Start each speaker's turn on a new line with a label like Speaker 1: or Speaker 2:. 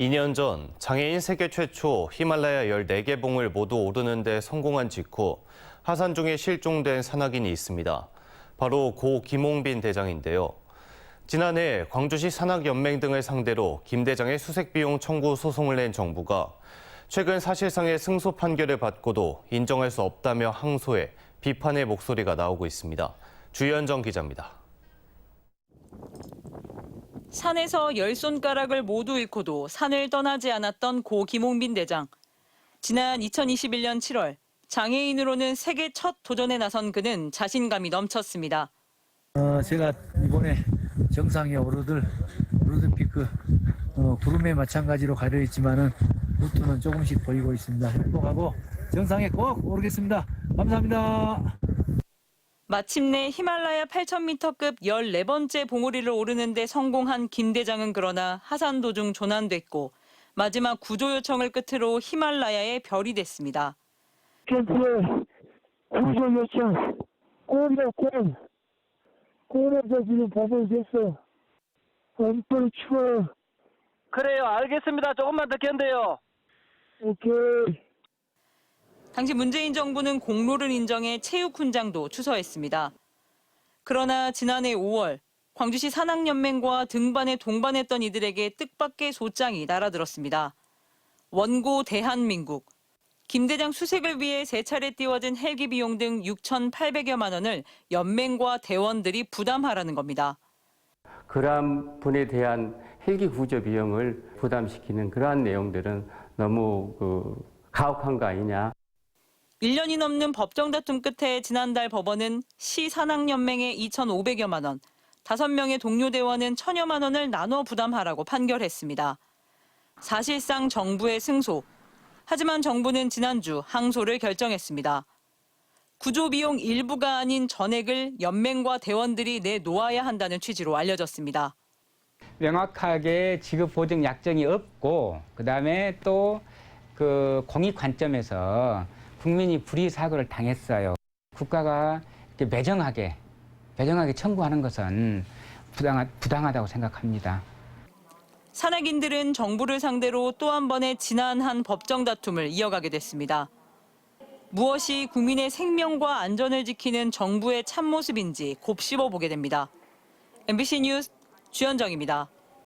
Speaker 1: 2년 전 장애인 세계 최초 히말라야 14개 봉을 모두 오르는 데 성공한 직후 하산 중에 실종된 산악인이 있습니다. 바로 고 김홍빈 대장인데요. 지난해 광주시 산악연맹 등을 상대로 김 대장의 수색 비용 청구 소송을 낸 정부가 최근 사실상의 승소 판결을 받고도 인정할 수 없다며 항소해 비판의 목소리가 나오고 있습니다. 주현정 기자입니다.
Speaker 2: 산에서 열 손가락을 모두 잃고도 산을 떠나지 않았던 고 김홍빈 대장. 지난 2021년 7월 장애인으로는 세계 첫 도전에 나선 그는 자신감이 넘쳤습니다.
Speaker 3: 어, 제가 이번에 정상에 오르들 루드피크 어, 구름에 마찬가지로 가려 있지만은 루트는 조금씩 보이고 있습니다. 행복하고 정상에 꼭 오르겠습니다. 감사합니다.
Speaker 2: 마침내 히말라야 8,000m급 14번째 봉우리를 오르는데 성공한 김 대장은 그러나 하산 도중 조난됐고 마지막 구조 요청을 끝으로 히말라야에 별이 됐습니다.
Speaker 4: 캠프에 구조 요청 꼴이다 꼴 꼴에서 지금 보고 있겠어 엄청 추워
Speaker 5: 그래요. 알겠습니다. 조금만 더 견뎌요.
Speaker 4: 오케이
Speaker 2: 당시 문재인 정부는 공로를 인정해 체육 훈장도 추서했습니다. 그러나 지난해 5월 광주시 산악연맹과 등반에 동반했던 이들에게 뜻밖의 소장이 날아들었습니다. 원고 대한민국 김 대장 수색을 위해 세 차례 띄워진 헬기 비용 등 6,800여만 원을 연맹과 대원들이 부담하라는 겁니다.
Speaker 6: 그러한 분에 대한 헬기 구조 비용을 부담시키는 그러한 내용들은 너무 그 가혹한 거 아니냐.
Speaker 2: 1년이 넘는 법정 다툼 끝에 지난달 법원은 시 산악연맹에 2,500여만 원, 5명의 동료 대원은 1,000여만 원을 나눠 부담하라고 판결했습니다. 사실상 정부의 승소. 하지만 정부는 지난주 항소를 결정했습니다. 구조 비용 일부가 아닌 전액을 연맹과 대원들이 내놓아야 한다는 취지로 알려졌습니다.
Speaker 7: 명확하게 지급 보증 약정이 없고 그다음에 또 그 공익 관점에서 국민이 불의 사고를 당했어요. 국가가 이렇게 매정하게 매정하게 청구하는 것은 부당하, 부당하다고 생각합니다.
Speaker 2: 산악인들은 정부를 상대로 또 한 번의 지난한 법정 다툼을 이어가게 됐습니다. 무엇이 국민의 생명과 안전을 지키는 정부의 참모습인지 곱씹어 보게 됩니다. MBC 뉴스 주현정입니다.